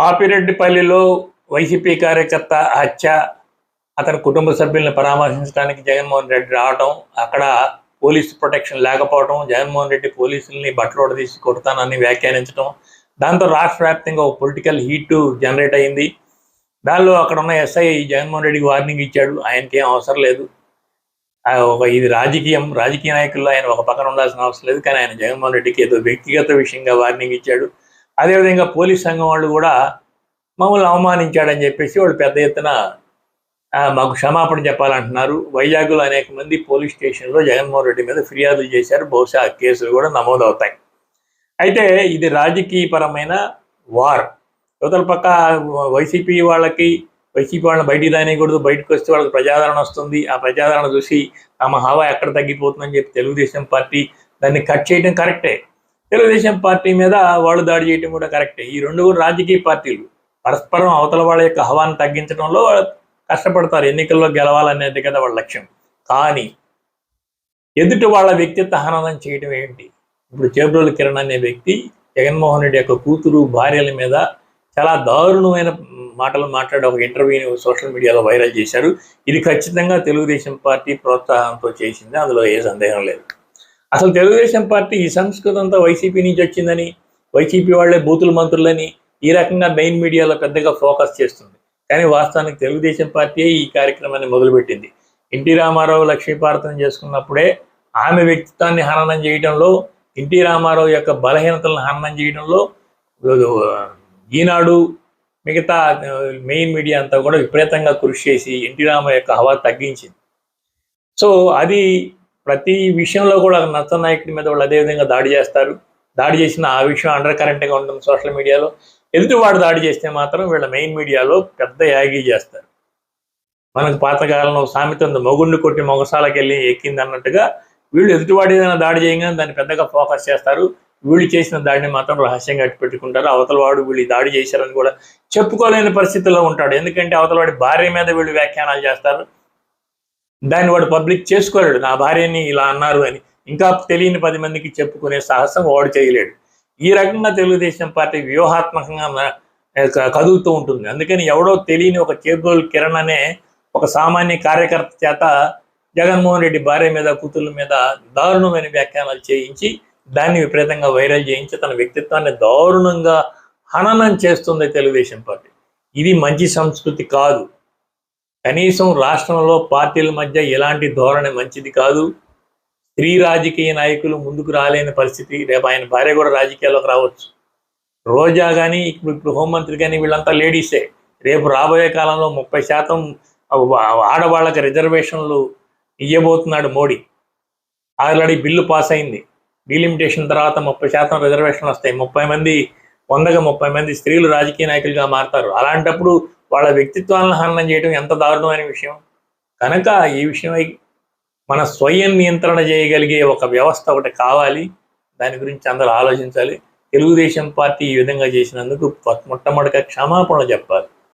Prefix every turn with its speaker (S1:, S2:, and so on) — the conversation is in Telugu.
S1: పాపిరెడ్డిపల్లిలో వైసీపీ కార్యకర్త హత్య అతని కుటుంబ సభ్యులను పరామర్శించడానికి జగన్మోహన్ రెడ్డి రావటం అక్కడ పోలీసు ప్రొటెక్షన్ లేకపోవడం జగన్మోహన్ రెడ్డి పోలీసుల్ని బట్టలోడ తీసి కొడతానని వ్యాఖ్యానించడం దాంతో రాష్ట్ర వ్యాప్తంగా ఒక పొలిటికల్ హీట్ జనరేట్ అయింది. దానిలో అక్కడ ఉన్న ఎస్ఐ జగన్మోహన్ రెడ్డికి వార్నింగ్ ఇచ్చాడు. ఆయనకి ఏం అవసరం లేదు. ఒక ఇది రాజకీయం. రాజకీయ నాయకుల్లో ఆయన ఒక పక్కన ఉండాల్సిన అవసరం లేదు. కానీ ఆయన జగన్మోహన్ రెడ్డికి ఏదో వ్యక్తిగత విషయంగా వార్నింగ్ ఇచ్చాడు. అదేవిధంగా పోలీస్ సంఘం వాళ్ళు కూడా మమ్మల్ని అవమానించాడని చెప్పేసి వాళ్ళు పెద్ద ఎత్తున మాకు క్షమాపణ చెప్పాలంటున్నారు. వైజాగ్లో అనేక మంది పోలీస్ స్టేషన్లో జగన్మోహన్ రెడ్డి మీద ఫిర్యాదులు చేశారు. బహుశా కేసులు కూడా నమోదవుతాయి. అయితే ఇది రాజకీయపరమైన వార్. యువతల పక్క వైసీపీ వాళ్ళకి వైసీపీ వాళ్ళని బయటికి రానియకూడదు. బయటకు వస్తే వాళ్ళకి ప్రజాదరణ వస్తుంది. ఆ ప్రజాదరణ చూసి తమ హవా ఎక్కడ తగ్గిపోతుందని చెప్పి తెలుగుదేశం పార్టీ దాన్ని కట్ చేయడం కరెక్టే. తెలుగుదేశం పార్టీ మీద వాళ్ళు దాడి చేయడం కూడా కరెక్టే ఈ రెండు కూడా రాజకీయ పార్టీలు. పరస్పరం అవతల వాళ్ళ యొక్క హవాన్ని తగ్గించడంలో వాళ్ళు కష్టపడతారు. ఎన్నికల్లో గెలవాలనేది కదా వాళ్ళ లక్ష్యం. కానీ ఎదుటి వాళ్ళ వ్యక్తిత్వ హననం చేయడం ఏంటి? ఇప్పుడు చేబ్రోలు కిరణ్ అనే వ్యక్తి జగన్మోహన్ రెడ్డి యొక్క కూతురు భార్యల మీద చాలా దారుణమైన మాటలు మాట్లాడి ఒక ఇంటర్వ్యూని సోషల్ మీడియాలో వైరల్ చేశారు. ఇది ఖచ్చితంగా తెలుగుదేశం పార్టీ ప్రోత్సాహంతో చేసింది. అందులో ఏ సందేహం లేదు. అసలు తెలుగుదేశం పార్టీ ఈ సంస్కృతి అంతా వైసీపీ నుంచి వచ్చిందని వైసీపీ వాళ్ళే బూతుల మంత్రులని ఈ రకంగా మెయిన్ మీడియాలో పెద్దగా ఫోకస్ చేస్తుంది. కానీ వాస్తవానికి తెలుగుదేశం పార్టీ ఈ కార్యక్రమాన్ని మొదలుపెట్టింది. ఎన్టీ రామారావు లక్ష్మీపార్తం చేసుకున్నప్పుడే ఆమె వ్యక్తిత్వాన్ని హననం చేయడంలో ఎన్టీ రామారావు యొక్క బలహీనతలను హననం చేయడంలో ఈనాడు మిగతా మెయిన్ మీడియా అంతా కూడా విపరీతంగా కృషి చేసి ఎన్టీ రామారావు యొక్క హవా తగ్గించింది. సో అది ప్రతి విషయంలో కూడా నచ్చ నాయకుడి మీద వాళ్ళు అదేవిధంగా దాడి చేస్తారు. దాడి చేసిన ఆ విషయం అండర్ కరెంట్గా ఉంటుంది సోషల్ మీడియాలో ఎదుటివాడు దాడి చేస్తే మాత్రం వీళ్ళ మెయిన్ మీడియాలో పెద్ద యాగి చేస్తారు. మనకు పాతకాలంలో సామెత ఉంది మొగుండు కొట్టి మొగసాలకు వెళ్ళి ఎక్కింది అన్నట్టుగా. వీళ్ళు ఎదుటివాడు ఏదైనా దాడి చేయగానే దాన్ని పెద్దగా ఫోకస్ చేస్తారు. వీళ్ళు చేసిన దాడిని మాత్రం రహస్యంగా పెట్టుకుంటారు. అవతలవాడు వీళ్ళు దాడి చేశారని కూడా చెప్పుకోలేని పరిస్థితిలో ఉంటాడు. ఎందుకంటే అవతలవాడి భార్య మీద వీళ్ళు వ్యాఖ్యానాలు చేస్తారు. దాన్ని వాడు పబ్లిక్ చేసుకోలేడు నా భార్యని ఇలా అన్నారు అని. ఇంకా తెలియని పది మందికి చెప్పుకునే సాహసం వాడు చేయలేడు. ఈ రకంగా తెలుగుదేశం పార్టీ వ్యూహాత్మకంగా కదులుతూ ఉంటుంది. అందుకని ఎవడో తెలియని ఒక చేగోల్ కిరణ్ అనే ఒక సామాన్య కార్యకర్త చేత జగన్మోహన్ రెడ్డి భార్య మీద కూతుళ్ళ మీద దారుణమైన వ్యాఖ్యానాలు చేయించి దాన్ని విపరీతంగా వైరల్ చేయించి తన వ్యక్తిత్వాన్ని దారుణంగా హననం చేస్తుంది తెలుగుదేశం పార్టీ. ఇది మంచి సంస్కృతి కాదు. కనీసం రాష్ట్రంలో పార్టీల మధ్య ఎలాంటి ధోరణి మంచిది కాదు. స్త్రీ రాజకీయ నాయకులు ముందుకు రాలేని పరిస్థితి. రేపు ఆయన భార్య కూడా రాజకీయాల్లోకి రావచ్చు. రోజా కానీ ఇప్పుడు ఇప్పుడు హోంమంత్రి కానీ వీళ్ళంతా లేడీసే. రేపు రాబోయే కాలంలో ముప్పై శాతం ఆడవాళ్ళకి రిజర్వేషన్లు ఇవ్వబోతున్నాడు మోడీ. ఆల్రెడీ బిల్లు పాస్ అయింది. డీలిమిటేషన్ తర్వాత ముప్పై శాతం రిజర్వేషన్లు వస్తాయి. ముప్పై మంది వందగా ముప్పై మంది స్త్రీలు రాజకీయ నాయకులుగా మారతారు. అలాంటప్పుడు వాళ్ళ వ్యక్తిత్వాలను హననం చేయడం ఎంత దారుణమైన విషయం? కనుక ఈ విషయమై మన స్వయం నియంత్రణ చేయగలిగే ఒక వ్యవస్థ ఒకటి కావాలి. దాని గురించి అందరూ ఆలోచించాలి. తెలుగుదేశం పార్టీ ఈ విధంగా చేసినందుకు మొట్టమొదటిగా క్షమాపణలు చెప్పాలి.